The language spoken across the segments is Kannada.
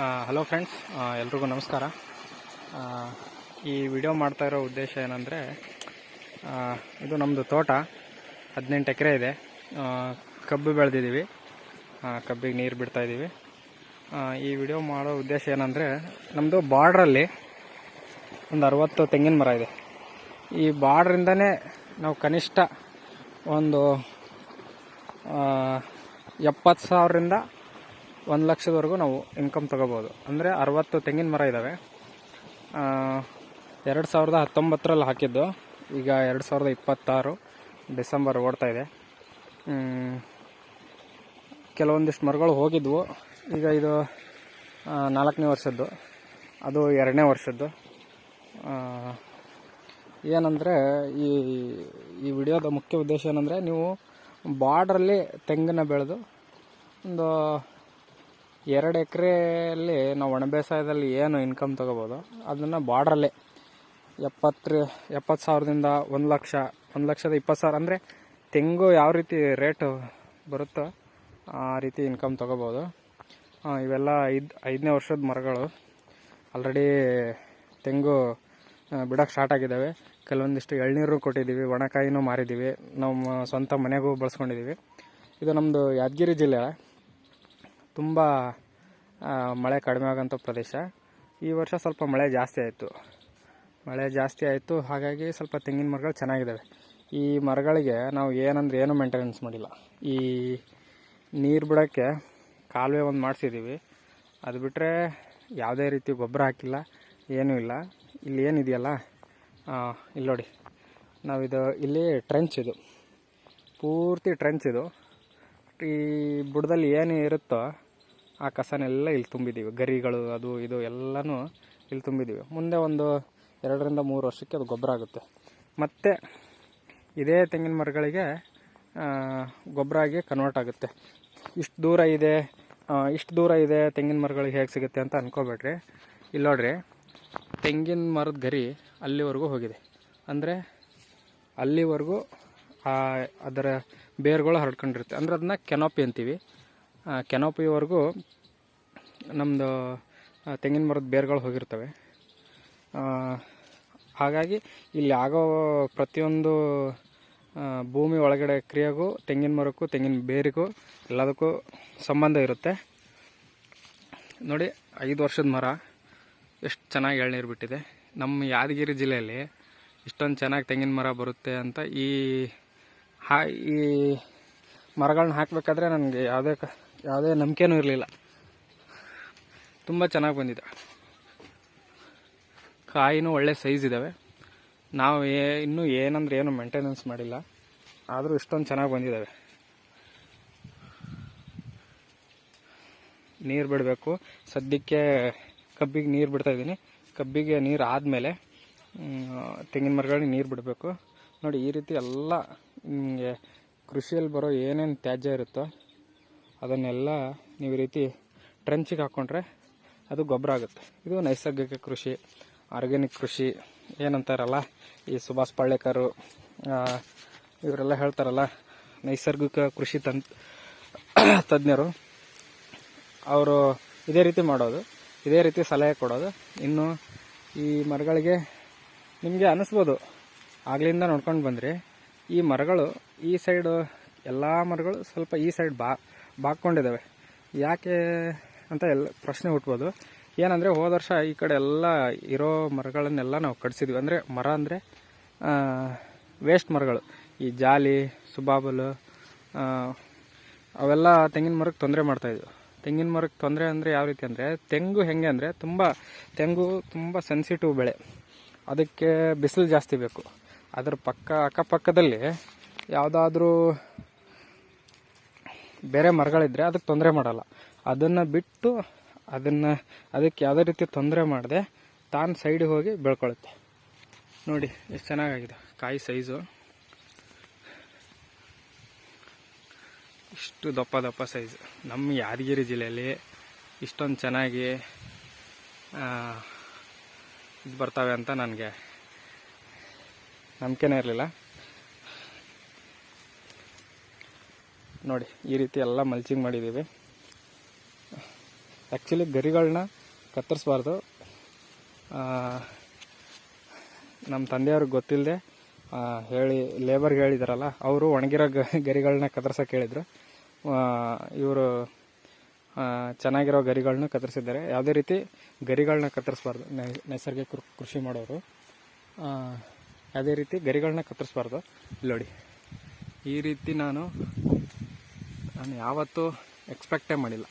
ಹಲೋ ಫ್ರೆಂಡ್ಸ್ ಎಲ್ರಿಗೂ ನಮಸ್ಕಾರ. ಈ ವಿಡಿಯೋ ಮಾಡ್ತಾ ಇರೋ ಉದ್ದೇಶ ಏನಂದರೆ ಇದು ನಮ್ಮದು ತೋಟ, ಹದಿನೆಂಟು ಎಕರೆ ಇದೆ. ಕಬ್ಬು ಬೆಳೆದಿದ್ದೀವಿ. ಕಬ್ಬಿಗೆ ನೀರು ಬಿಡ್ತಾ ಇದ್ದೀವಿ. ಈ ವಿಡಿಯೋ ಮಾಡೋ ಉದ್ದೇಶ ಏನಂದರೆ ನಮ್ಮದು ಬಾರ್ಡ್ರಲ್ಲಿ ಒಂದು ಅರವತ್ತು ತೆಂಗಿನ ಮರ ಇದೆ. ಈ ಬಾರ್ಡ್ರಿಂದನೇ ನಾವು ಕನಿಷ್ಠ ಒಂದು ಎಪ್ಪತ್ತು ಸಾವಿರದಿಂದ ಒಂದು ಲಕ್ಷದವರೆಗೂ ನಾವು ಇನ್ಕಮ್ ತಗೋಬೋದು. ಅಂದರೆ ಅರವತ್ತು ತೆಂಗಿನ ಮರ ಇದ್ದಾವೆ ಎರಡು ಸಾವಿರದ ಹತ್ತೊಂಬತ್ತರಲ್ಲಿ ಹಾಕಿದ್ದು. ಈಗ ಎರಡು ಸಾವಿರದ ಇಪ್ಪತ್ತಾರು ಡಿಸೆಂಬರ್ ಓಡ್ತಾ ಇದೆ. ಕೆಲವೊಂದಿಷ್ಟು ಮರಗಳು ಹೋಗಿದ್ವು. ಈಗ ಇದು ನಾಲ್ಕನೇ ವರ್ಷದ್ದು. ಅದು ಎರಡನೇ ವರ್ಷದ್ದು. ಏನಂದರೆ ಈ ಈ ವಿಡಿಯೋದ ಮುಖ್ಯ ಉದ್ದೇಶ ಏನಂದರೆ ನೀವು ಬಾರ್ಡ್ರಲ್ಲಿ ತೆಂಗನ್ನು ಬೆಳೆದು ಒಂದು ಎರಡು ಎಕರೆಯಲ್ಲಿ ನಾವು ಒಣ ಬೇಸಾಯದಲ್ಲಿ ಏನು ಇನ್ಕಮ್ ತಗೋಬೋದು? ಅದನ್ನು ಬಾರ್ಡ್ರಲ್ಲೇ ಎಪ್ಪತ್ತು ಎಪ್ಪತ್ತು ಸಾವಿರದಿಂದ ಒಂದು ಲಕ್ಷ, ಒಂದು ಲಕ್ಷದ ಇಪ್ಪತ್ತು ಸಾವಿರ ಅಂದರೆ ತೆಂಗು ಯಾವ ರೀತಿ ರೇಟು ಬರುತ್ತೋ ಆ ರೀತಿ ಇನ್ಕಮ್ ತಗೋಬೋದು. ಇವೆಲ್ಲ ಐದು, ಐದನೇ ವರ್ಷದ ಮರಗಳು. ಆಲ್ರೆಡಿ ತೆಂಗು ಬಿಡೋಕ್ಕೆ ಸ್ಟಾರ್ಟ್ ಆಗಿದ್ದಾವೆ ಕೆಲವೊಂದಿಷ್ಟು ಎಳ್ನೀರು ಕೊಟ್ಟಿದ್ದೀವಿ ಒಣಕಾಯಿನೂ ಮಾರಿದ್ದೀವಿ ನಮ್ಮ ಸ್ವಂತ ಮನೆಗೂ ಬಳಸ್ಕೊಂಡಿದ್ದೀವಿ ಇದು ನಮ್ಮದು ಯಾದಗಿರಿ ಜಿಲ್ಲೆ. ತುಂಬ ಮಳೆ ಕಡಿಮೆ ಆಗೋಂಥ ಪ್ರದೇಶ. ಈ ವರ್ಷ ಸ್ವಲ್ಪ ಮಳೆ ಜಾಸ್ತಿ ಆಯಿತು. ಮಳೆ ಜಾಸ್ತಿ ಆಯಿತು, ಹಾಗಾಗಿ ಸ್ವಲ್ಪ ತೆಂಗಿನ ಮರಗಳು ಚೆನ್ನಾಗಿದ್ದಾವೆ ಈ ಮರಗಳಿಗೆ ನಾವು ಏನಂದ್ರೆ ಏನು ಮೇಂಟೆನೆನ್ಸ್ ಮಾಡಿಲ್ಲ. ಈ ನೀರು ಬಿಡೋಕ್ಕೆ ಕಾಲುವೆ ಒಂದು ಮಾಡಿಸಿದ್ದೀವಿ ಅದು ಬಿಟ್ಟರೆ ಯಾವುದೇ ರೀತಿ ಗೊಬ್ಬರ ಹಾಕಿಲ್ಲ, ಏನೂ ಇಲ್ಲ. ಇಲ್ಲಿ ಏನಿದೆಯಲ್ಲ ಇಲ್ಲಿ ನೋಡಿ. ನಾವಿದು ಇಲ್ಲಿ ಟ್ರೆಂಚ್ ಇದು. ಪೂರ್ತಿ ಟ್ರೆಂಚ್ ಇದು. ಈ ಬುಡದಲ್ಲಿ ಏನು ಇರುತ್ತೋ ಆ ಕಸನೆಲ್ಲ ಇಲ್ಲಿ ತುಂಬಿದ್ದೀವಿ ಗರಿಗಳು, ಅದು ಇದು ಎಲ್ಲನೂ ಇಲ್ಲಿ ತುಂಬಿದ್ದೀವಿ ಮುಂದೆ ಒಂದು ಎರಡರಿಂದ ಮೂರು ವರ್ಷಕ್ಕೆ ಅದು ಗೊಬ್ಬರ ಆಗುತ್ತೆ. ಮತ್ತು ಇದೇ ತೆಂಗಿನ ಮರಗಳಿಗೆ ಗೊಬ್ಬರ ಆಗಿ ಕನ್ವರ್ಟ್ ಆಗುತ್ತೆ. ಇಷ್ಟು ದೂರ ಇದೆ ಇಷ್ಟು ದೂರ ಇದೆ ತೆಂಗಿನ ಮರಗಳಿಗೆ ಹೇಗೆ ಸಿಗುತ್ತೆ ಅಂತ ಅನ್ಕೋಬೇಡ್ರಿ. ಇಲ್ಲಿ ನೋಡ್ರಿ, ತೆಂಗಿನ ಮರದ ಗರಿ ಅಲ್ಲಿವರೆಗೂ ಹೋಗಿದೆ. ಅಂದರೆ ಅಲ್ಲಿವರೆಗೂ ಅದರ ಬೇರುಗಳು ಹರಡ್ಕೊಂಡಿರುತ್ತೆ. ಅಂದರೆ ಅದನ್ನ ಕೆನೋಪಿ ಅಂತೀವಿ. ಕೆನೋಪಿವರೆಗೂ ನಮ್ಮದು ತೆಂಗಿನ ಮರದ ಬೇರುಗಳು ಹೋಗಿರ್ತವೆ. ಹಾಗಾಗಿ ಇಲ್ಲಿ ಆಗೋ ಪ್ರತಿಯೊಂದು ಭೂಮಿ ಒಳಗಡೆ ಕ್ರಿಯೆಗೂ, ತೆಂಗಿನ ಮರಕ್ಕೂ, ತೆಂಗಿನ ಬೇರಿಗೂ ಎಲ್ಲದಕ್ಕೂ ಸಂಬಂಧ ಇರುತ್ತೆ. ನೋಡಿ, ಐದು ವರ್ಷದ ಮರ, ಎಷ್ಟು ಚೆನ್ನಾಗಿ ಎಳ್ನೀರು ಬಿಟ್ಟಿದೆ. ನಮ್ಮ ಯಾದಗಿರಿ ಜಿಲ್ಲೆಯಲ್ಲಿ ಇಷ್ಟೊಂದು ಚೆನ್ನಾಗಿ ತೆಂಗಿನ ಮರ ಬರುತ್ತೆ ಅಂತ ಈ, ಹಾ, ಈ ಮರಗಳನ್ನ ಹಾಕಬೇಕಾದ್ರೆ ನನಗೆ ಯಾವುದೇ ಕ ಯಾವುದೇ ನಂಬಿಕೆನೂ ಇರಲಿಲ್ಲ. ತುಂಬ ಚೆನ್ನಾಗಿ ಬಂದಿದೆ. ಕಾಯಿನೂ ಒಳ್ಳೆ ಸೈಜ್ ಇದ್ದಾವೆ ನಾವು ಏ, ಇನ್ನೂ ಏನಂದ್ರೆ ಏನು ಮೇಂಟೆನೆನ್ಸ್ ಮಾಡಿಲ್ಲ. ಆದರೂ ಇಷ್ಟೊಂದು ಚೆನ್ನಾಗಿ ಬಂದಿದ್ದಾವೆ ನೀರು ಬಿಡಬೇಕು. ಸದ್ಯಕ್ಕೆ ಕಬ್ಬಿಗೆ ನೀರು ಬಿಡ್ತಾ ಇದ್ದೀನಿ. ಕಬ್ಬಿಗೆ ನೀರು ಆದಮೇಲೆ ತೆಂಗಿನ ಮರಗಳಿಗೆ ನೀರು ಬಿಡಬೇಕು. ನೋಡಿ, ಈ ರೀತಿ ಎಲ್ಲ ನಿಮಗೆ ಕೃಷಿಯಲ್ಲಿ ಬರೋ ಏನೇನು ತ್ಯಾಜ್ಯ ಇರುತ್ತೋ ಅದನ್ನೆಲ್ಲ ನೀವು ಈ ರೀತಿ ಟ್ರೆಂಚಿಗೆ ಹಾಕ್ಕೊಂಡ್ರೆ ಅದು ಗೊಬ್ಬರ ಆಗುತ್ತೆ. ಇದು ನೈಸರ್ಗಿಕ ಕೃಷಿ, ಆರ್ಗ್ಯಾನಿಕ್ ಕೃಷಿ, ಏನಂತಾರಲ್ಲ, ಈ ಸುಭಾಷ್ ಪಳ್ಳೇಕರು ಇವರೆಲ್ಲ ಹೇಳ್ತಾರಲ್ಲ, ನೈಸರ್ಗಿಕ ಕೃಷಿ ತನ್ ತಜ್ಞರು, ಅವರು ಇದೇ ರೀತಿ ಮಾಡೋದು, ಇದೇ ರೀತಿ ಸಲಹೆ ಕೊಡೋದು. ಇನ್ನು ಈ ಮರಗಳಿಗೆ ನಿಮಗೆ ಅನಿಸ್ಬೋದು. ಆಗ್ಲಿಂದ ನೋಡ್ಕೊಂಡು ಬಂದರೆ. ಈ ಮರಗಳು ಈ ಸೈಡು ಎಲ್ಲ ಮರಗಳು ಸ್ವಲ್ಪ ಈ ಸೈಡ್ ಬಾ ಬಾಕೊಂಡಿದ್ದಾವೆ ಯಾಕೆ ಅಂತ ಎಲ್ಲ ಪ್ರಶ್ನೆ ಹುಟ್ಬೋದು. ಏನಂದರೆ ಹೋದ ವರ್ಷ ಈ ಕಡೆ ಎಲ್ಲ ಇರೋ ಮರಗಳನ್ನೆಲ್ಲ ನಾವು ಕಟ್ಸಿದ್ವಿ. ಅಂದರೆ ಮರ ಅಂದರೆ ವೇಸ್ಟ್ ಮರಗಳು. ಈ ಜಾಲಿ, ಸುಬಾಬಲು ಅವೆಲ್ಲ ತೆಂಗಿನ ಮರಕ್ಕೆ ತೊಂದರೆ ಮಾಡ್ತಾಯಿದ್ವು ತೆಂಗಿನ ಮರಕ್ಕೆ ತೊಂದರೆ ಅಂದರೆ ಯಾವ ರೀತಿ ಅಂದರೆ, ತೆಂಗು ಹೆಂಗೆ ಅಂದರೆ ತುಂಬ, ತೆಂಗು ತುಂಬ ಸೆನ್ಸಿಟಿವ್ ಬೆಳೆ. ಅದಕ್ಕೆ ಬಿಸಿಲು ಜಾಸ್ತಿ ಬೇಕು. ಅದರ ಪಕ್ಕ, ಅಕ್ಕಪಕ್ಕದಲ್ಲಿ ಯಾವುದಾದ್ರೂ ಬೇರೆ ಮರಗಳಿದ್ರೆ ಅದಕ್ಕೆ ತೊಂದರೆ ಮಾಡಲ್ಲ. ಅದನ್ನು ಬಿಟ್ಟು ಅದನ್ನು ಅದಕ್ಕೆ ಯಾವುದೇ ರೀತಿ ತೊಂದರೆ ಮಾಡದೆ ತಾನು ಸೈಡಿಗೆ ಹೋಗಿ ಬೆಳ್ಕೊಳುತ್ತೆ ನೋಡಿ, ಎಷ್ಟು ಚೆನ್ನಾಗಾಗಿದೆ. ಕಾಯಿ ಸೈಜು ಇಷ್ಟು ದಪ್ಪ ದಪ್ಪ ಸೈಜ್ ನಮ್ಮ ಯಾದಗಿರಿ ಜಿಲ್ಲೆಯಲ್ಲಿ ಇಷ್ಟೊಂದು ಚೆನ್ನಾಗಿ ಇದು ಬರ್ತವೆ ಅಂತ ನನಗೆ ನಂಬಿಕೆನೇ ಇರಲಿಲ್ಲ. ನೋಡಿ, ಈ ರೀತಿ ಎಲ್ಲ ಮಲ್ಚಿಂಗ್ ಮಾಡಿದ್ದೀವಿ. ಆ್ಯಕ್ಚುಲಿ ಗರಿಗಳನ್ನ ಕತ್ತರಿಸ್ಬಾರ್ದು. ನಮ್ಮ ತಂದೆಯವ್ರಿಗೆ ಗೊತ್ತಿಲ್ಲದೆ ಹೇಳಿ ಲೇಬರ್ಗೆ ಹೇಳಿದಾರಲ್ಲ, ಅವರು ಒಣಗಿರೋ ಗರಿಗಳನ್ನ ಕತ್ತರ್ಸೋಕೆ ಹೇಳಿದರು. ಇವರು ಚೆನ್ನಾಗಿರೋ ಗರಿಗಳನ್ನ ಕತ್ತರಿಸಿದ್ದಾರೆ. ಯಾವುದೇ ರೀತಿ ಗರಿಗಳನ್ನ ಕತ್ತರಿಸ್ಬಾರ್ದು ನೈಸರ್ಗಿಕ ಕೃಷಿ ಮಾಡೋರು. ಯಾವುದೇ ರೀತಿ ಗರಿಗಳನ್ನ ಕತ್ತರಿಸ್ಬಾರ್ದು. ನೋಡಿ, ಈ ರೀತಿ ನಾನು ನಾನು ಯಾವತ್ತೂ ಎಕ್ಸ್ಪೆಕ್ಟೇ ಮಾಡಿಲ್ಲ.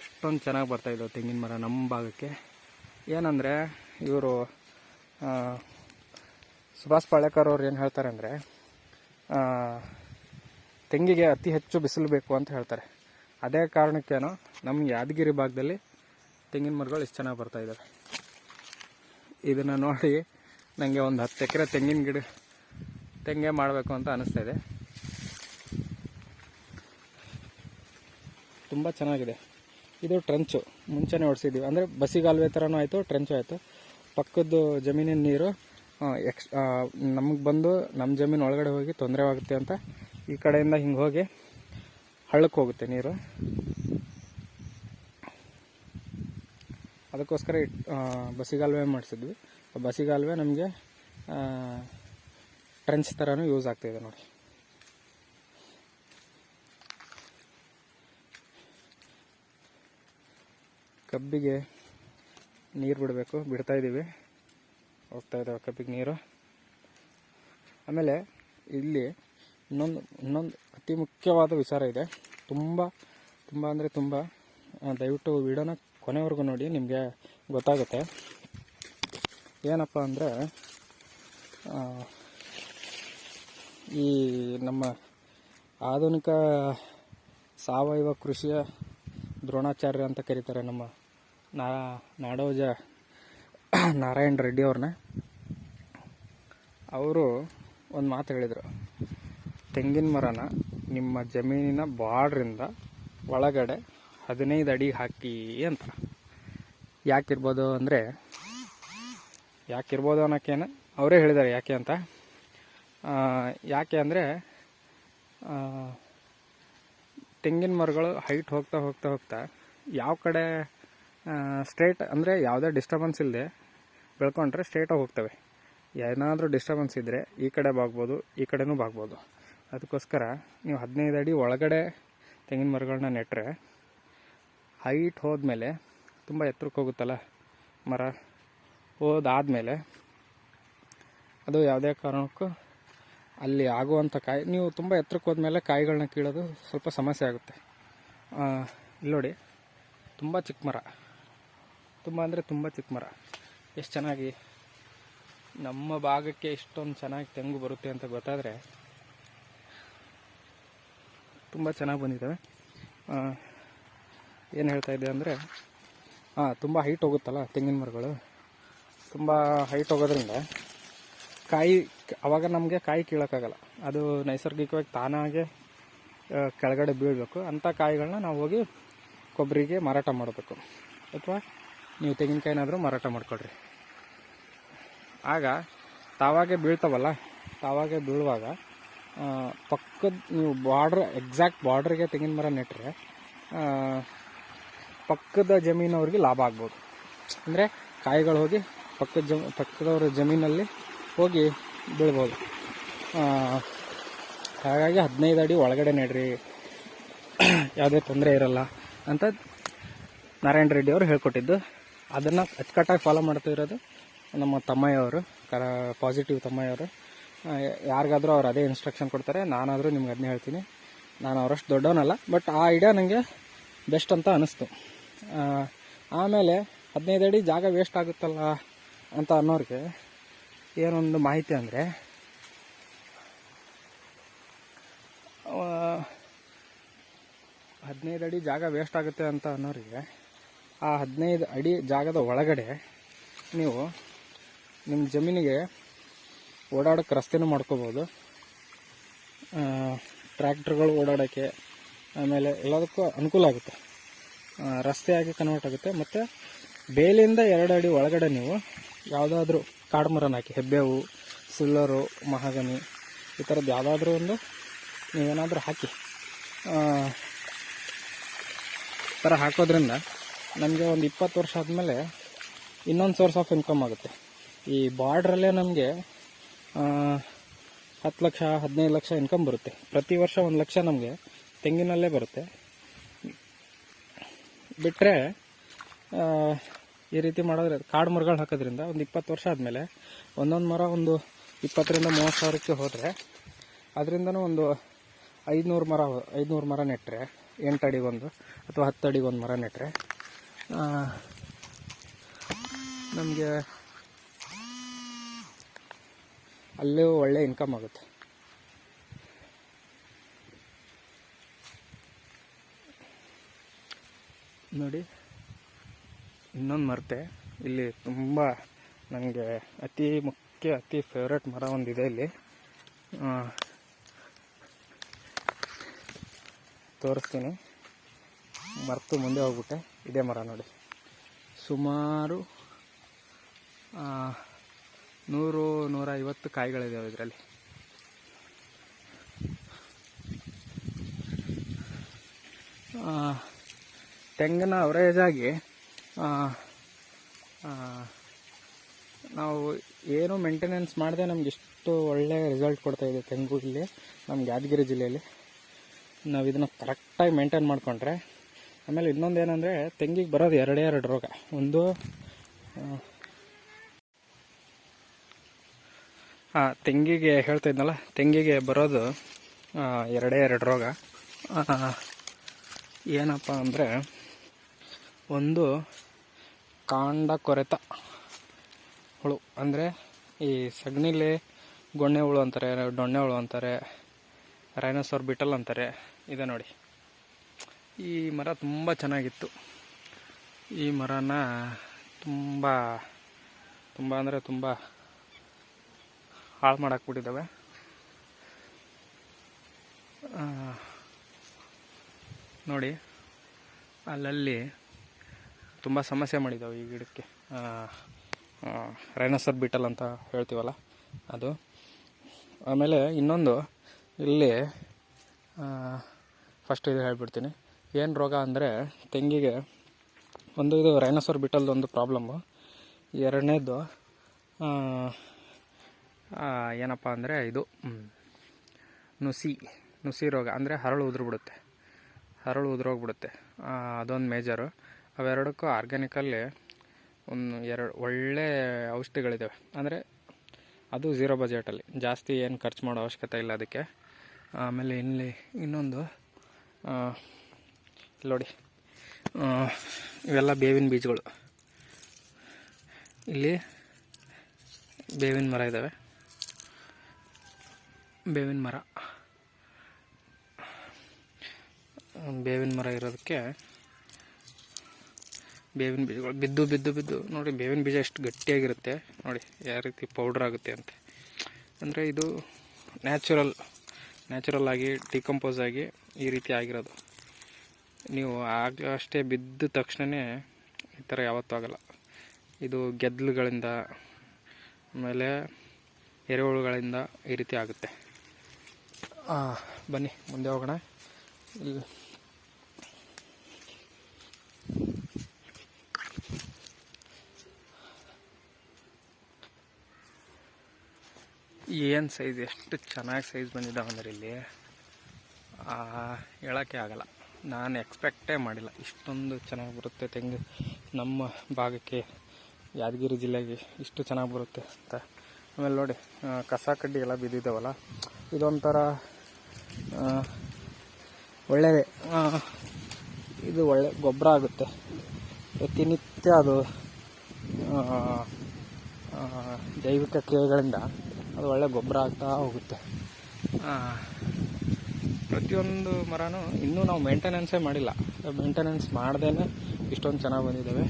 ಇಷ್ಟೊಂದು ಚೆನ್ನಾಗಿ ಬರ್ತಾಯಿದ್ದವು ತೆಂಗಿನ ಮರ ನಮ್ಮ ಭಾಗಕ್ಕೆ. ಏನಂದರೆ, ಇವರು ಸುಭಾಷ್ ಪಾಳೇಕರ್ ಅವ್ರು ಏನು ಹೇಳ್ತಾರೆ ಅಂದರೆ ತೆಂಗಿಗೆ ಅತಿ ಹೆಚ್ಚು ಬಿಸಿಲು ಬೇಕು ಅಂತ ಹೇಳ್ತಾರೆ. ಅದೇ ಕಾರಣಕ್ಕೇನೋ ನಮ್ಮ ಯಾದಗಿರಿ ಭಾಗದಲ್ಲಿ ತೆಂಗಿನ ಮರಗಳು ಇಷ್ಟು ಚೆನ್ನಾಗಿ ಬರ್ತಾ ಇದ್ದಾವೆ ಇದನ್ನು ನೋಡಿ ನನಗೆ ಒಂದು ಹತ್ತು ಎಕರೆ ತೆಂಗಿನ ಗಿಡ ತೆಂಗೆ ಮಾಡಬೇಕು ಅಂತ ಅನಿಸ್ತಾ ತುಂಬ ಚೆನ್ನಾಗಿದೆ. ಇದು ಟ್ರಂಚು. ಮುಂಚೆನೇ ಹೊಡ್ಸಿದ್ದೀವಿ ಅಂದರೆ ಬಸಿಗಾಲುವೆ ಥರನೂ ಆಯಿತು, ಟ್ರಂಚು ಆಯಿತು. ಪಕ್ಕದ್ದು ಜಮೀನಿನ ನೀರು ಎಕ್ಸ್ ನಮಗೆ ಬಂದು ನಮ್ಮ ಜಮೀನು ಒಳಗಡೆ ಹೋಗಿ ತೊಂದರೆ ಆಗುತ್ತೆ ಅಂತ ಈ ಕಡೆಯಿಂದ ಹಿಂಗೆ ಹೋಗಿ ಹಳ್ಳಕ್ಕೆ ಹೋಗುತ್ತೆ ನೀರು. ಅದಕ್ಕೋಸ್ಕರ ಇಟ್- ಬಸಿಗಾಲುವೆ ಮಾಡಿಸಿದ್ವಿ. ಬಸಿಗಾಲುವೆ ನಮಗೆ ಟ್ರೆಂಚ್ ಥರನೂ ಯೂಸ್ ಆಗ್ತಾಯಿದೆ ನೋಡಿ. ಕಬ್ಬಿಗೆ ನೀರು ಬಿಡಬೇಕು. ಬಿಡ್ತಾ ಇದ್ದೀವಿ ಹೋಗ್ತಾ ಇದ್ದಾವೆ ಕಬ್ಬಿಗೆ ನೀರು. ಆಮೇಲೆ ಇಲ್ಲಿ ಇನ್ನೊಂದು ಇನ್ನೊಂದು ಅತಿ ಮುಖ್ಯವಾದ ವಿಚಾರ ಇದೆ. ತುಂಬ ತುಂಬ ಅಂದರೆ ತುಂಬ ದಯವಿಟ್ಟು ವಿಡಿಯೋನ ಕೊನೆವರೆಗೂ ನೋಡಿ, ನಿಮಗೆ ಗೊತ್ತಾಗುತ್ತೆ. ಏನಪ್ಪ ಅಂದರೆ ಈ ನಮ್ಮ ಆಧುನಿಕ ಸಾವಯವ ಕೃಷಿಯ ದ್ರೋಣಾಚಾರ್ಯ ಅಂತ ಕರೀತಾರೆ ನಮ್ಮ ನಾ ನಾಡೋಜ ನಾರಾಯಣ ರೆಡ್ಡಿ ಅವ್ರನ್ನ. ಅವರು ಒಂದು ಮಾತು ಹೇಳಿದರು. ತೆಂಗಿನ ಮರನ ನಿಮ್ಮ ಜಮೀನಿನ ಬಾಡ್ರಿಂದ ಒಳಗಡೆ ಹದಿನೈದು ಅಡಿ ಹಾಕಿ ಅಂತ. ಯಾಕಿರ್ಬೋದು ಅಂದರೆ, ಯಾಕಿರ್ಬೋದು ಅನ್ನೋಕ್ಕೇನು ಅವರೇ ಹೇಳಿದ್ದಾರೆ ಯಾಕೆ ಅಂತ. ಯಾಕೆ ಅಂದರೆ ತೆಂಗಿನ ಮರಗಳು ಹೈಟ್ ಹೋಗ್ತಾ ಹೋಗ್ತಾ ಹೋಗ್ತಾ ಯಾವ ಕಡೆ ಸ್ಟ್ರೇಟ್ ಅಂದರೆ ಯಾವುದೇ ಡಿಸ್ಟರ್ಬೆನ್ಸ್ ಇಲ್ಲದೆ ಬೆಳ್ಕೊಂಡ್ರೆ ಸ್ಟ್ರೇಟಾಗಿ ಹೋಗ್ತವೆ. ಏನಾದರೂ ಡಿಸ್ಟರ್ಬೆನ್ಸ್ ಇದ್ದರೆ ಈ ಕಡೆ ಬಾಗ್ಬೋದು, ಈ ಕಡೆನೂ ಬಾಗ್ಬೋದು. ಅದಕ್ಕೋಸ್ಕರ ನೀವು ಹದಿನೈದು ಅಡಿ ಒಳಗಡೆ ತೆಂಗಿನ ಮರಗಳನ್ನ ನೆಟ್ಟರೆ ಹೈಟ್ ಹೋದ್ಮೇಲೆ ತುಂಬ ಎತ್ತರಕ್ಕೆ ಹೋಗುತ್ತಲ್ಲ ಮರ, ಹೋದಾದಮೇಲೆ ಅದು ಯಾವುದೇ ಕಾರಣಕ್ಕೂ ಅಲ್ಲಿ ಆಗುವಂಥ ಕಾಯಿ, ನೀವು ತುಂಬ ಎತ್ತರಕ್ಕೆ ಹೋದ್ಮೇಲೆ ಕಾಯಿಗಳನ್ನ ಕೀಳೋದು ಸ್ವಲ್ಪ ಸಮಸ್ಯೆ ಆಗುತ್ತೆ. ಇಲ್ಲಿ ನೋಡಿ, ತುಂಬ ಚಿಕ್ಕ ಮರ. ತುಂಬ ಅಂದರೆ ತುಂಬ ಚಿಕ್ಕ ಮರ. ಎಷ್ಟು ಚೆನ್ನಾಗಿ ನಮ್ಮ ಭಾಗಕ್ಕೆ ಇಷ್ಟೊಂದು ಚೆನ್ನಾಗಿ ತೆಂಗು ಬರುತ್ತೆ ಅಂತ ಗೊತ್ತಾದರೆ ತುಂಬ ಚೆನ್ನಾಗಿ ಬಂದಿದ್ದಾವೆ. ಏನು ಹೇಳ್ತಾ ಇದ್ದೆ ಅಂದರೆ ಹಾಂ ತುಂಬ ಹೈಟ್ ಹೋಗುತ್ತಲ್ಲ ತೆಂಗಿನ ಮರಗಳು. ತುಂಬ ಹೈಟ್ ಹೋಗೋದ್ರಿಂದ ಕಾಯಿ, ಅವಾಗ ನಮಗೆ ಕಾಯಿ ಕೀಳೋಕ್ಕಾಗಲ್ಲ. ಅದು ನೈಸರ್ಗಿಕವಾಗಿ ತಾನಾಗೆ ಕೆಳಗಡೆ ಬೀಳಬೇಕು. ಅಂಥ ಕಾಯಿಗಳನ್ನ ನಾವು ಹೋಗಿ ಕೊಬ್ಬರಿಗೆ ಮಾರಾಟ ಮಾಡಬೇಕು. ಅಥವಾ ನೀವು ತೆಂಗಿನಕಾಯಿನಾದರೂ ಮಾರಾಟ ಮಾಡ್ಕೊಳ್ರಿ. ಆಗ ತಾವಾಗೆ ಬೀಳ್ತಾವಲ್ಲ, ತಾವಾಗೆ ಬೀಳುವಾಗ ಪಕ್ಕದ ನೀವು ಬಾರ್ಡ್ರ್ ಎಕ್ಸಾಕ್ಟ್ ಬಾರ್ಡ್ರಿಗೆ ತೆಂಗಿನ ಮರ ನೆಟ್ಟರೆ ಪಕ್ಕದ ಜಮೀನವ್ರಿಗೆ ಲಾಭ ಆಗ್ಬೋದು. ಅಂದರೆ ಕಾಯಿಗಳು ಹೋಗಿ ಪಕ್ಕದ ಜಮ್, ಪಕ್ಕದವ್ರ ಜಮೀನಲ್ಲಿ ಹೋಗಿ ಬೀಳ್ಬೋದು. ಹಾಗಾಗಿ ಹದಿನೈದು ಅಡಿ ಒಳಗಡೆ ನೆಡ್ರಿ. ಯಾವುದೇ ತೊಂದರೆ ಇರಲ್ಲ ಅಂತ ನಾರಾಯಣ ರೆಡ್ಡಿ ಅವರು ಹೇಳ್ಕೊಟ್ಟಿದ್ದು. ಅದನ್ನು ಅಚ್ಚುಕಟ್ಟಾಗಿ ಫಾಲೋ ಮಾಡ್ತಾ ಇರೋದು ನಮ್ಮ ತಮ್ಮಯ್ಯವರು, ಕರ ಪಾಸಿಟಿವ್ ತಮ್ಮಯ್ಯವರು. ಯಾರಿಗಾದರೂ ಅವ್ರು ಅದೇ ಇನ್ಸ್ಟ್ರಕ್ಷನ್ ಕೊಡ್ತಾರೆ, ನಾನಾದರೂ ನಿಮ್ಗೆ ಅದನ್ನೇ ಹೇಳ್ತೀನಿ. ನಾನು ಅವರಷ್ಟು ದೊಡ್ಡವನಲ್ಲ ಬಟ್ ಆ ಐಡಿಯಾ ನನಗೆ ಬೆಸ್ಟ್ ಅಂತ ಅನ್ನಿಸ್ತು ಆಮೇಲೆ ಹದಿನೈದು ಅಡಿ ಜಾಗ ವೇಸ್ಟ್ ಆಗುತ್ತಲ್ಲ ಅಂತ ಅನ್ನೋರಿಗೆ ಏನೊಂದು ಮಾಹಿತಿ ಅಂದರೆ ಹದಿನೈದು ಅಡಿ ಜಾಗ ವೇಸ್ಟ್ ಆಗುತ್ತೆ ಅಂತ ಅನ್ನೋರಿಗೆ ಆ ಹದಿನೈದು ಅಡಿ ಜಾಗದ ಒಳಗಡೆ ನೀವು ನಿಮ್ಮ ಜಮೀನಿಗೆ ಓಡಾಡೋಕ್ಕೆ ರಸ್ತೆನೂ ಮಾಡ್ಕೋಬೋದು. ಟ್ರ್ಯಾಕ್ಟ್ರ್ಗಳು ಓಡಾಡೋಕ್ಕೆ ಆಮೇಲೆ ಎಲ್ಲದಕ್ಕೂ ಅನುಕೂಲ ಆಗುತ್ತೆ. ರಸ್ತೆಯಾಗಿ ಕನ್ವರ್ಟ್ ಆಗುತ್ತೆ. ಮತ್ತು ಬೇಲಿಯಿಂದ ಎರಡು ಅಡಿ ಒಳಗಡೆ ನೀವು ಯಾವುದಾದ್ರೂ ಕಾಡು ಮರನ ಹಾಕಿ, ಹೆಬ್ಬೇವು, ಸಿಲ್ಲರು, ಮಹಾಗನಿ, ಈ ಥರದ್ದು ಯಾವುದಾದ್ರೂ ಒಂದು ನೀವೇನಾದರೂ ಹಾಕಿ ಥರ ಹಾಕೋದ್ರಿಂದ ನಮಗೆ ಒಂದು ಇಪ್ಪತ್ತು ವರ್ಷ ಆದಮೇಲೆ ಇನ್ನೊಂದು ಸೋರ್ಸ್ ಆಫ್ ಇನ್ಕಮ್ ಆಗುತ್ತೆ. ಈ ಬಾರ್ಡ್ರಲ್ಲೇ ನಮಗೆ ಹತ್ತು ಲಕ್ಷ, ಹದಿನೈದು ಲಕ್ಷ ಇನ್ಕಮ್ ಬರುತ್ತೆ. ಪ್ರತಿ ವರ್ಷ ಒಂದು ಲಕ್ಷ ನಮಗೆ ತೆಂಗಿನಲ್ಲೇ ಬರುತ್ತೆ. ಬಿಟ್ಟರೆ ಈ ರೀತಿ ಮಾಡೋದ್ರೆ ಕಾಡು ಮರಗಳು ಹಾಕೋದ್ರಿಂದ ಒಂದು ಇಪ್ಪತ್ತು ವರ್ಷ ಆದಮೇಲೆ ಒಂದೊಂದು ಮರ ಒಂದು ಇಪ್ಪತ್ತರಿಂದ ಮೂವತ್ತು ಸಾವಿರಕ್ಕೆ ಹೋದರೆ ಅದರಿಂದನೂ ಒಂದು ಐದುನೂರು ಮರ ಐದುನೂರು ಮರ ನೆಟ್ಟರೆ ಎಂಟು ಅಡಿಗೊಂದು ಅಥವಾ ಹತ್ತು ಅಡಿಗೊಂದು ಮರ ನೆಟ್ಟರೆ ನಮಗೆ ಅಲ್ಲೂ ಒಳ್ಳೆ ಇನ್ಕಮ್ ಆಗುತ್ತೆ. ನೋಡಿ, ಇನ್ನೊಂದು ಮರತೆ, ಇಲ್ಲಿ ತುಂಬ ನನಗೆ ಅತಿ ಮುಖ್ಯ, ಅತಿ ಫೇವ್ರೆಟ್ ಮರ ಒಂದಿದೆ ಇಲ್ಲಿ. ತೋರಿಸ್ತೀನಿ. ಮರ್ತು ಮುಂದೆ ಹೋಗ್ಬಿಟ್ಟೆ. ಇದೇ ಮರ ನೋಡಿ. ಸುಮಾರು ನೂರು, ನೂರ ಐವತ್ತು ಕಾಯಿಗಳಿದ್ದಾವೆ ಇದರಲ್ಲಿ. ತೆಂಗಿನ ಅವರೇಜಾಗಿ ನಾವು ಏನು ಮೇಂಟೆನೆನ್ಸ್ ಮಾಡದೆ ನಮ್ಗೆ ಇಷ್ಟು ಒಳ್ಳೆ ರಿಸಲ್ಟ್ ಕೊಡ್ತಾ ಇದೆ ತೆಂಗು ಇಲ್ಲಿ ನಮ್ಮ ಯಾದಗಿರಿ ಜಿಲ್ಲೆಯಲ್ಲಿ. ನಾವು ಇದನ್ನು ಕರೆಕ್ಟಾಗಿ ಮೇಂಟೈನ್ ಮಾಡಿಕೊಂಡ್ರೆ ಆಮೇಲೆ ಇನ್ನೊಂದು ಏನಂದರೆ, ತೆಂಗಿಗೆ ಬರೋದು ಎರಡೇ ಎರಡು ರೋಗ. ಒಂದು ಹಾಂ ತೆಂಗಿಗೆ ಹೇಳ್ತಾ ಇದ್ನಲ್ಲ, ತೆಂಗಿಗೆ ಬರೋದು ಎರಡೇ ಎರಡು ರೋಗ. ಏನಪ್ಪ ಅಂದರೆ, ಒಂದು ಕಾಂಡ ಕೊರೆತ ಹುಳು. ಅಂದರೆ ಈ ಸಗಣಿಲಿ ಗೊಣ್ಣೆ ಹುಳು ಅಂತಾರೆ ಡೊಣ್ಣೆ ಹುಳು ಅಂತಾರೆ ರೈನೋಸೋರ್ ಬಿಟಲ್ ಅಂತಾರೆ, ಇದೆ ನೋಡಿ. ಈ ಮರ ತುಂಬ ಚೆನ್ನಾಗಿತ್ತು. ಈ ಮರನ ತುಂಬ ತುಂಬ ಅಂದರೆ ತುಂಬ ಹಾಳು ಮಾಡಾಕ್ಬಿಟ್ಟಿದ್ದಾವೆ ನೋಡಿ, ಅಲ್ಲಲ್ಲಿ ತುಂಬ ಸಮಸ್ಯೆ ಮಾಡಿದ್ದಾವೆ ಈ ಗಿಡಕ್ಕೆ. ರೈನಸರ್ ಬಿಟಲ್ ಅಂತ ಹೇಳ್ತೀವಲ್ಲ ಅದು. ಆಮೇಲೆ ಇನ್ನೊಂದು, ಇಲ್ಲಿ ಫಸ್ಟ್ ಇದು ಹೇಳ್ಬಿಡ್ತೀನಿ. ಏನು ರೋಗ ಅಂದರೆ ತೆಂಗಿಗೆ ಒಂದು ಇದು ರೈನಸೋರ್ ಬಿಟಲ್ದು ಒಂದು ಪ್ರಾಬ್ಲಮ್ಮು ಎರಡನೇದು ಏನಪ್ಪ ಅಂದರೆ ಇದು ನುಸಿ ನುಸಿ ರೋಗ ಅಂದರೆ ಹರಳು ಉದುರ್ಬಿಡುತ್ತೆ. ಹರಳು ಉದುರೋಗ್ಬಿಡುತ್ತೆ. ಬಿಡುತ್ತೆ ಅದೊಂದು ಮೇಜರು ಅವೆರಡಕ್ಕೂ ಆರ್ಗ್ಯಾನಿಕಲ್ಲಿ ಒಂದು ಎರಡು ಒಳ್ಳೆ ಔಷಧಿಗಳಿದ್ದಾವೆ ಅಂದರೆ ಅದು ಝೀರೋ ಬಜೆಟಲ್ಲಿ ಜಾಸ್ತಿ ಏನು ಖರ್ಚು ಮಾಡೋ ಅವಶ್ಯಕತೆ ಇಲ್ಲ ಅದಕ್ಕೆ. ಆಮೇಲೆ ಇಲ್ಲಿ ಇನ್ನೊಂದು ನೋಡಿ. ಇವೆಲ್ಲ ಬೇವಿನ ಬೀಜಗಳು. ಇಲ್ಲಿ ಬೇವಿನ ಮರ ಇದ್ದಾವೆ ಬೇವಿನ ಮರ. ಬೇವಿನ ಮರ ಇರೋದಕ್ಕೆ ಬೇವಿನ ಬೀಜಗಳು. ಬಿದ್ದು ಬಿದ್ದು ಬಿದ್ದು. ನೋಡಿ, ಬೇವಿನ ಬೀಜ ಎಷ್ಟು ಗಟ್ಟಿಯಾಗಿರುತ್ತೆ. ನೋಡಿ, ಯಾವ ರೀತಿ ಪೌಡ್ರ್ ಆಗುತ್ತೆ ಅಂತ. ಅಂದರೆ ಇದು ನ್ಯಾಚುರಲ್ ನ್ಯಾಚುರಲ್ ಆಗಿ ಡಿಕಂಪೋಸ್ ಆಗಿ ಈ ರೀತಿ ಆಗಿರೋದು. ನೀವು ಆಗ ಅಷ್ಟೇ ಬಿದ್ದ ತಕ್ಷಣವೇ ಈ ಥರ ಯಾವತ್ತೂ ಆಗಲ್ಲ. ಇದು ಗೆದ್ದಲುಗಳಿಂದ, ಆಮೇಲೆ ಎರೆಹುಳುಗಳಿಂದ ಈ ರೀತಿ ಆಗುತ್ತೆ. ಬನ್ನಿ, ಮುಂದೆ ಹೋಗೋಣ. ಇಲ್ಲಿ. ಏನು ಸೈಜ್ ಎಷ್ಟು ಚೆನ್ನಾಗಿ ಸೈಜ್ ಬಂದಿದ್ದಾವೆ ಅಂದ್ರೆ ಇಲ್ಲಿ? ಹೇಳೋಕ್ಕೆ ಆಗಲ್ಲ. ನಾನು ಎಕ್ಸ್ಪೆಕ್ಟೇ ಮಾಡಿಲ್ಲ. ಇಷ್ಟೊಂದು ಚೆನ್ನಾಗಿ ಬರುತ್ತೆ ತೆಂಗು. ನಮ್ಮ ಭಾಗಕ್ಕೆ ಯಾದಗಿರಿ ಜಿಲ್ಲೆಗೆ ಇಷ್ಟು ಚೆನ್ನಾಗಿ ಬರುತ್ತೆ ಅಂತ. ಆಮೇಲೆ ನೋಡಿ ಕಸ ಕಡ್ಡಿ ಎಲ್ಲ ಬಿದ್ದಿದ್ದಾವಲ್ಲ? ಇದೊಂಥರ ಒಳ್ಳೆಯದೇ ಇದು ಒಳ್ಳೆ ಗೊಬ್ಬರ ಆಗುತ್ತೆ. ಪ್ರತಿನಿತ್ಯ ಅದು ಜೈವಿಕ ಕ್ರಿಯೆಗಳಿಂದ ಅದು ಒಳ್ಳೆ ಗೊಬ್ಬರ ಆಗ್ತಾ ಹೋಗುತ್ತೆ. ಪ್ರತಿಯೊಂದು ಮರನೂ ಇನ್ನೂ ನಾವು ಮೇಂಟೆನೆನ್ಸೇ ಮಾಡಿಲ್ಲ. ಮೇಂಟೆನೆನ್ಸ್ ಮಾಡ್ದೇ ಇಷ್ಟೊಂದು ಚೆನ್ನಾಗಿ ಬಂದಿದ್ದಾವೆ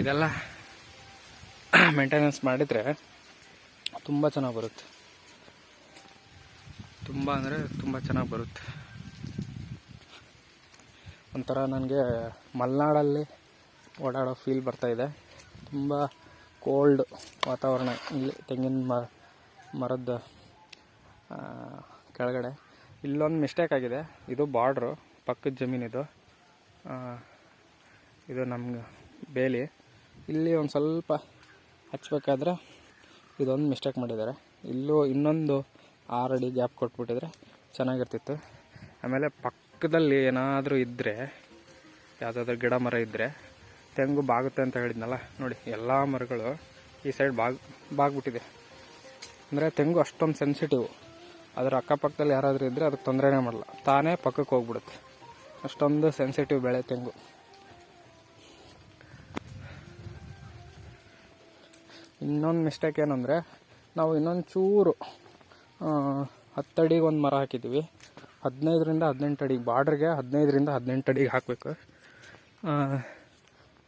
ಇದೆಲ್ಲ ಮೇಂಟೆನೆನ್ಸ್ ಮಾಡಿದರೆ ತುಂಬ ಚೆನ್ನಾಗಿ ಬರುತ್ತೆ. ತುಂಬ ಅಂದರೆ ತುಂಬ ಚೆನ್ನಾಗಿ ಬರುತ್ತೆ. ಒಂಥರ ನನಗೆ ಮಲೆನಾಡಲ್ಲಿ ಓಡಾಡೋ ಫೀಲ್ ಬರ್ತಾ ಇದೆ. ತುಂಬ ಕೋಲ್ಡ್ ವಾತಾವರಣ ಇಲ್ಲಿ ತೆಂಗಿನ ಮರದ ಕೆಳಗಡೆ. ಇಲ್ಲೊಂದು ಮಿಸ್ಟೇಕ್ ಆಗಿದೆ. ಇದು ಬಾರ್ಡ್ರು ಪಕ್ಕದ ಜಮೀನಿದು ಇದು. ನಮ್ಗೆ ಬೇಲಿ. ಇಲ್ಲಿ ಒಂದು ಸ್ವಲ್ಪ ಹಚ್ಚಬೇಕಾದ್ರೆ ಇದೊಂದು ಮಿಸ್ಟೇಕ್ ಮಾಡಿದ್ದಾರೆ. ಇಲ್ಲೂ ಇನ್ನೊಂದು ಆರು ಅಡಿ ಗ್ಯಾಪ್ ಕೊಟ್ಬಿಟ್ಟಿದ್ರೆ ಚೆನ್ನಾಗಿರ್ತಿತ್ತು. ಆಮೇಲೆ ಪಕ್ಕದಲ್ಲಿ ಏನಾದರೂ ಇದ್ದರೆ ಯಾವುದಾದ್ರೂ ಗಿಡ ಮರ ಇದ್ದರೆ ತೆಂಗು ಬಾಗುತ್ತೆ ಅಂತ ಹೇಳಿದ್ನಲ್ಲ, ನೋಡಿ, ಎಲ್ಲ ಮರಗಳು ಈ ಸೈಡ್ ಬಾಗ್, ಬಾಗ್ಬಿಟ್ಟಿದೆ. ಅಂದರೆ ತೆಂಗು ಅಷ್ಟೊಂದು ಸೆನ್ಸಿಟಿವ್ ಅದರ ಅಕ್ಕಪಕ್ಕದಲ್ಲಿ ಯಾರಾದರೂ ಇದ್ದರೆ ಅದಕ್ಕೆ ತೊಂದರೆನೇ ಮಾಡಲ್ಲ. ತಾನೇ ಪಕ್ಕಕ್ಕೆ ಹೋಗ್ಬಿಡುತ್ತೆ. ಅಷ್ಟೊಂದು ಸೆನ್ಸಿಟಿವ್ ಬೆಳೆ ತೆಂಗು. ಇನ್ನೊಂದು ಮಿಸ್ಟೇಕ್ ಏನಂದರೆ, ನಾವು ಇನ್ನೊಂದು ಚೂರು ಹತ್ತಡಿಗೆ ಒಂದು ಮರ ಹಾಕಿದ್ದೀವಿ ಹದಿನೈದರಿಂದ ಹದಿನೆಂಟು ಅಡಿಗೆ ಬಾರ್ಡ್ರಿಗೆ ಹದಿನೈದರಿಂದ ಹದಿನೆಂಟು ಅಡಿಗೆ ಹಾಕಬೇಕು.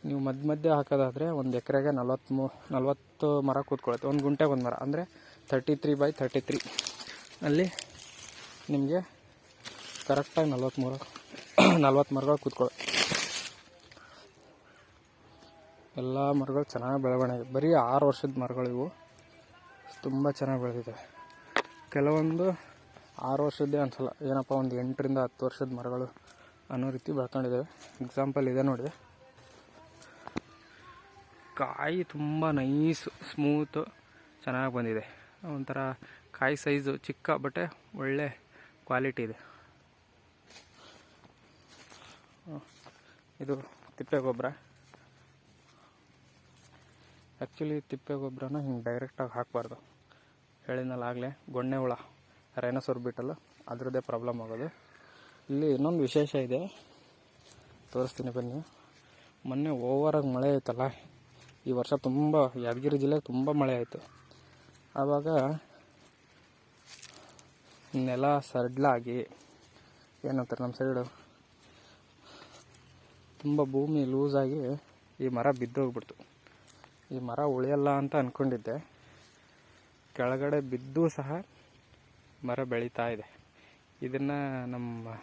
ನೀವು ಮಧ್ಯ ಮಧ್ಯೆ ಹಾಕೋದಾದರೆ ಒಂದು ಎಕರೆಗೆ ಮೂ ನಲ್ವತ್ತು ಮರ ಕೂತ್ಕೊಳ್ಳುತ್ತೆ ಒಂದು ಗುಂಟೆಗೆ ಒಂದು ಮರ. ಅಂದರೆ thirty three by thirty three ಅಲ್ಲಿ ನಿಮಗೆ ಕರೆಕ್ಟಾಗಿ ನಲ್ವತ್ತ್ಮೂರು ನಲ್ವತ್ತು ಮರಗಳು ಕೂತ್ಕೊಳ್ಳಿ ಎಲ್ಲ ಮರಗಳು ಚೆನ್ನಾಗಿ ಬೆಳವಣಿಗೆ ಬರೀ ಆರು ವರ್ಷದ ಮರಗಳು ಇವು. ತುಂಬ ಚೆನ್ನಾಗಿ ಬೆಳೆದಿದೆ. ಕೆಲವೊಂದು ಆರು ವರ್ಷದ್ದೇ ಅನ್ಸಲ್ಲ. ಏನಪ್ಪ, ಒಂದು ಎಂಟರಿಂದ ಹತ್ತು ವರ್ಷದ ಮರಗಳು ಅನ್ನೋ ರೀತಿ ಬೆಳ್ಕೊಂಡಿದ್ದಾವೆ ಎಕ್ಸಾಂಪಲ್ ಇದೆ ನೋಡಿ. ಕಾಯಿ ತುಂಬ ನೈಸು ಸ್ಮೂತು ಚೆನ್ನಾಗಿ ಬಂದಿದೆ. ಒಂಥರ ಕಾಯಿ ಸೈಜು ಚಿಕ್ಕ ಬಟ್ಟೆ, ಒಳ್ಳೆ ಕ್ವಾಲಿಟಿ ಇದೆ. ಇದು ತಿಪ್ಪೆ ಗೊಬ್ಬರ. ಆ್ಯಕ್ಚುಲಿ ತಿಪ್ಪೆ ಗೊಬ್ಬರನ ಹಿಂಗೆ ಡೈರೆಕ್ಟಾಗಿ ಹಾಕಬಾರ್ದು. ಹೇಳಿದ್ನಲ್ಲ ಆಗಲೇ ಗೊಣ್ಣೆ ಹುಳ ರೈನಸೋರ್ ಬಿಟ್ಟಲ್ಲ, ಅದರದ್ದೇ ಪ್ರಾಬ್ಲಮ್ ಆಗೋದು. ಇಲ್ಲಿ ಇನ್ನೊಂದು ವಿಶೇಷ ಇದೆ. ತೋರಿಸ್ತೀನಿ ಬನ್ನಿ. ಮೊನ್ನೆ ಓವರಾಗಿ ಮಳೆ ಆಯ್ತಲ್ಲ, ಈ ವರ್ಷ ತುಂಬ ಯಾದಗಿರಿ ಜಿಲ್ಲೆಗೆ ತುಂಬ ಮಳೆ ಆಯಿತು. ಆವಾಗ ನೆಲ ಸಡ್ಲಾಗಿ ಏನಂತಾರೆ ನಮ್ಮ ಸೈಡು ತುಂಬ ಭೂಮಿ ಲೂಸಾಗಿ ಈ ಮರ ಬಿದ್ದೋಗ್ಬಿಡ್ತು. ಈ ಮರ ಉಳಿಯಲ್ಲ ಅಂತ ಅಂದ್ಕೊಂಡಿದ್ದೆ ಕೆಳಗಡೆ ಬಿದ್ದು ಸಹ ಮರ ಬೆಳೀತಾ ಇದೆ. ಇದನ್ನು ನಮ್ಮ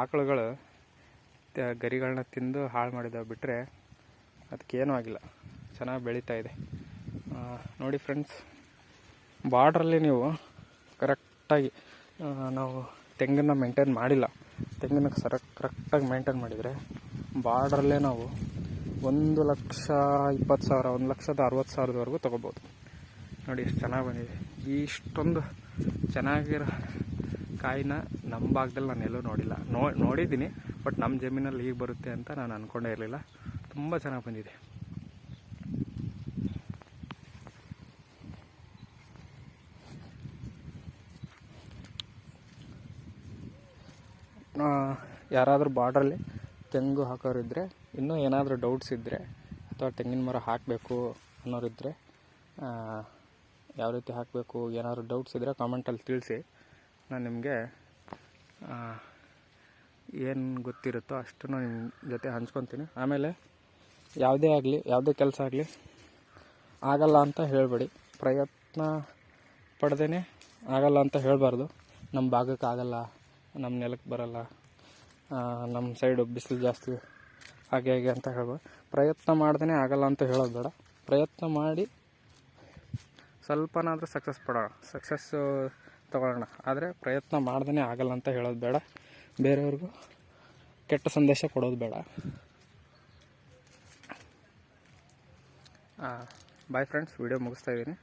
ಆಕಳುಗಳು ಗರಿಗಳನ್ನ ತಿಂದು ಹಾಳು ಮಾಡಿದಾವೆ ಬಿಟ್ಟರೆ ಅದಕ್ಕೇನೂ ಆಗಿಲ್ಲ. ಚೆನ್ನಾಗಿ ಬೆಳೀತಾ ಇದೆ. ನೋಡಿ ಫ್ರೆಂಡ್ಸ್ ಬಾರ್ಡ್ರಲ್ಲಿ ನೀವು ಕರೆಕ್ಟಾಗಿ ನಾವು ತೆಂಗನ್ನು ಮೇಂಟೈನ್ ಮಾಡಿಲ್ಲ. ತೆಂಗಿನ ಸರ ಕರೆಕ್ಟಾಗಿ ಮೇಂಟೈನ್ ಮಾಡಿದರೆ ಬಾರ್ಡ್ರಲ್ಲೇ ನಾವು ಒಂದು ಲಕ್ಷ ಇಪ್ಪತ್ತು ಸಾವಿರ, ಒಂದು ಲಕ್ಷದ ಅರವತ್ತು ಸಾವಿರದವರೆಗೂ ತೊಗೋಬೋದು. ನೋಡಿ ಎಷ್ಟು ಚೆನ್ನಾಗಿ ಬಂದಿದೆ. ಇಷ್ಟೊಂದು ಚೆನ್ನಾಗಿರೋ ಕಾಯಿನ ನಮ್ಮ ಭಾಗದಲ್ಲಿ ನಾನು ಎಲ್ಲೂ ನೋಡಿಲ್ಲ. ನೋ, ನೋಡಿದ್ದೀನಿ, ಬಟ್ ನಮ್ಮ ಜಮೀನಲ್ಲಿ ಹೀಗೆ ಬರುತ್ತೆ ಅಂತ ನಾನು ಅಂದ್ಕೊಂಡೇ ಇರಲಿಲ್ಲ. ತುಂಬ ಚೆನ್ನಾಗಿ ಬಂದಿದೆ ಆ, ಯಾರಾದರೂ ಬಾರ್ಡ್ರಲ್ಲಿ ತೆಂಗು ಹಾಕೋರಿದ್ದರೆ ಇನ್ನೂ ಏನಾದರೂ ಡೌಟ್ಸ್ ಇದ್ದರೆ ಅಥವಾ ತೆಂಗಿನ ಮರ ಹಾಕಬೇಕು ಅನ್ನೋರಿದ್ದರೆ ಯಾವ ರೀತಿ ಹಾಕಬೇಕು, ಏನಾದರೂ ಡೌಟ್ಸ್ ಇದ್ದರೆ ಕಾಮೆಂಟಲ್ಲಿ ತಿಳಿಸಿ. ನಾನು ನಿಮಗೆ ಏನು ಗೊತ್ತಿರುತ್ತೋ ಅಷ್ಟನ್ನು ನಿಮ್ಮ ಜೊತೆ ಹಂಚ್ಕೊತೀನಿ. ಆಮೇಲೆ ಯಾವುದೇ ಆಗಲಿ, ಯಾವುದೇ ಕೆಲಸ ಆಗಲಿ ಆಗಲ್ಲ ಅಂತ ಹೇಳಬೇಡಿ. ಪ್ರಯತ್ನ ಪಡ್ದೇ ಆಗಲ್ಲ ಅಂತ ಹೇಳಬಾರ್ದು. ನಮ್ಮ ಭಾಗಕ್ಕೆ ಆಗಲ್ಲ ನಮ್ಮ ನೆಲಕ್ಕೆ ಬರಲ್ಲ. ನಮ್ಮ ಸೈಡು ಬಿಸಿಲು ಜಾಸ್ತಿ. ಹಾಗೆ ಹಾಗೆ ಅಂತ ಹೇಳ್ಬೋದು. ಪ್ರಯತ್ನ ಮಾಡ್ದೇ ಆಗಲ್ಲ ಅಂತ ಹೇಳೋದು ಬೇಡ. ಪ್ರಯತ್ನ ಮಾಡಿ ಸ್ವಲ್ಪನಾದರೂ ಸಕ್ಸಸ್ ಪಡೋಣ. ಸಕ್ಸಸ್ಸು ತಗೊಳ್ಳೋಣ. ಆದರೆ ಪ್ರಯತ್ನ ಮಾಡ್ದೇ ಆಗಲ್ಲ ಅಂತ ಹೇಳೋದು ಬೇಡ. ಬೇರೆಯವ್ರಿಗೂ ಕೆಟ್ಟ ಸಂದೇಶ ಕೊಡೋದು ಬೇಡ. ಬಾಯ್ ಫ್ರೆಂಡ್ಸ್ ವಿಡಿಯೋ ಮುಗಿಸ್ತಾ ಇದ್ದೀನಿ.